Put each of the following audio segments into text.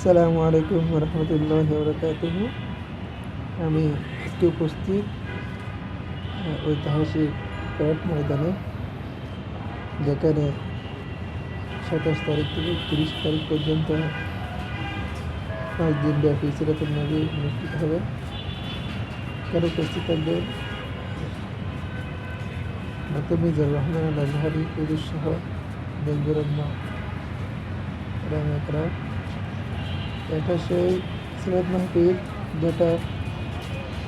আসসালামু আলাইকুম রহমতুল্লাহ বরকাতুহ আমি আজকে উপস্থিত ঐতিহাসিক প্যাট ময়দানে, যেখানে সাতাশ তারিখ থেকে তিরিশ তারিখ পর্যন্ত পাঁচ দিন ব্যাপী সিরাতুল নবী অনুষ্ঠিত হবে। এখানে উপস্থিত থাকবে? ডক্টর মিজার রহমান আল আজহারি সহ দেশবরম্মা রামেকরা এটা সেই সিরাত মাহফিল যেটা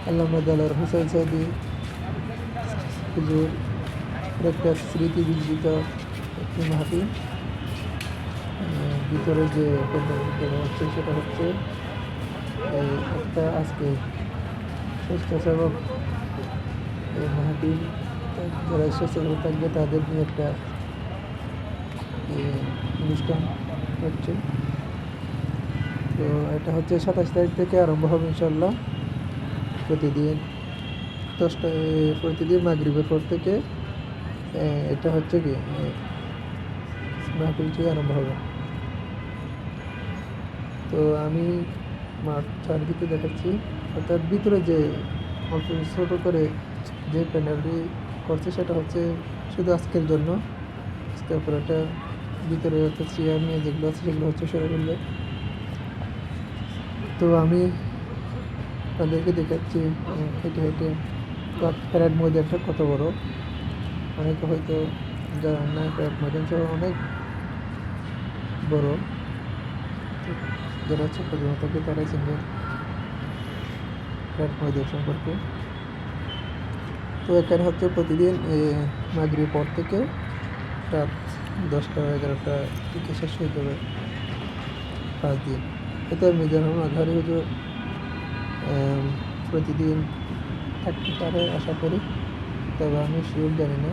আল্লামা দালার হোসেন সাদি হুজুর একটা স্মৃতি বিজড়িত একটি মাহফিল ভিতরে যে হচ্ছে সেটা হচ্ছে এই একটা আজকে স্বেচ্ছাসেবক এই মাহফিল যারা স্বেচ্ছাসেবক থাকবে, তাদের নিয়ে একটা অনুষ্ঠান হচ্ছে। তো এটা হচ্ছে সাতাশ তারিখ থেকে আরম্ভ হবে ইনশাল্লাহ প্রতিদিন দশটা প্রতিদিন মাগরিবের পর থেকে এটা হচ্ছে কি মাহফিলটি আরম্ভ হবে। তো আমি মাঠ চারিদিকে দেখাচ্ছি। অর্থাৎ ভিতরে যে অল্প ছোটো করে যে প্যানেলটি করছে, সেটা হচ্ছে শুধু আজকের জন্য। আজকের পর এটা ভিতরে অর্থাৎ চেয়ার নিয়ে যেগুলো আছে, সেগুলো হচ্ছে সরে ফেলবে তো আমি তাদেরকে দেখাচ্ছি হেঁটে হেঁটে। প্যারেড ময়দানটা কত বড়? অনেকে হয়তো জানেন না, প্যারেড ময়দান সহ অনেক বড়। যারা ছোট জমা থাকে তারা চিনবেন প্যারেড ময়দান সম্পর্কে। তো এখানে হচ্ছে প্রতিদিন মাগরির পর থেকে রাত দশটা, এগারোটা থেকে শেষ হয়ে যাবে পাঁচ দিন। এতে মিজান রহমান আজহারি হুজুর প্রতিদিন থাকতে পারে আশা করি, তবে আমি শিওর জানি না।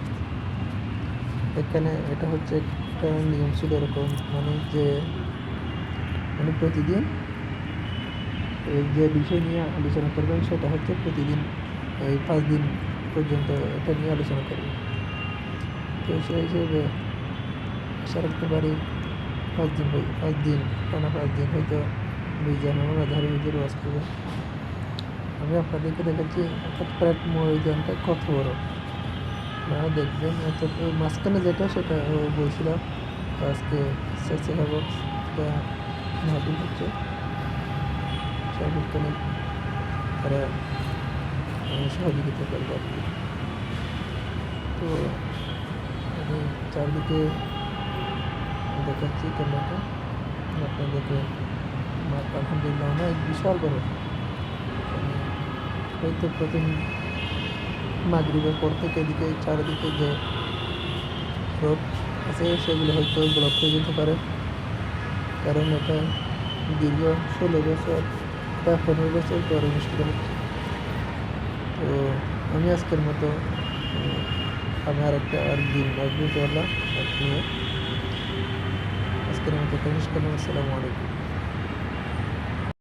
এখানে এটা হচ্ছে একটা নিয়ম ছিল এরকম মানে যে মানে প্রতিদিন যে বিষয় নিয়ে আলোচনা করবেন, সেটা হচ্ছে প্রতিদিন, এই পাঁচ দিন পর্যন্ত এটা নিয়ে আলোচনা করবেন। তো সেই হিসেবে আশা রাখতে পারি, পাঁচ দিন পাঁচ দিন, টানা পাঁচ দিন হয়তো আজহারি হুজুর ওয়াজ করবে আমি আপনাদেরকে দেখাচ্ছি অর্থাৎ প্যাট ময়দানটা কত বড়। আপনারা দেখবেন, অর্থাৎ ওই মাঝখানে যেটা, সেটা বলছিলাম আজকে স্বেচ্ছাসেবক মাহফিল হচ্ছে। সার্বক্ষণিক তারা সহযোগিতা করবে আর কি। তো আমি চারদিকে দেখাচ্ছি ক্যামেরাটা। আপনাদেরকে আলহামদুলিল্লাহ অনেক বিশাল বড়। হয়তো প্রথম মাগরিবের পর থেকে এদিকে চারিদিকে যে রোড আছে সেগুলো হয়তো ব্লক হয়ে যেতে পারে। কারণ এটা দীর্ঘ ষোলো বছর বা পনেরো বছর পর অনুষ্ঠিত হচ্ছে তো আমি আজকের মতো উম, আমি আর একটা আর দিন চলা নিয়ে আজকের মতো শেষ আসসালামু আলাইকুম।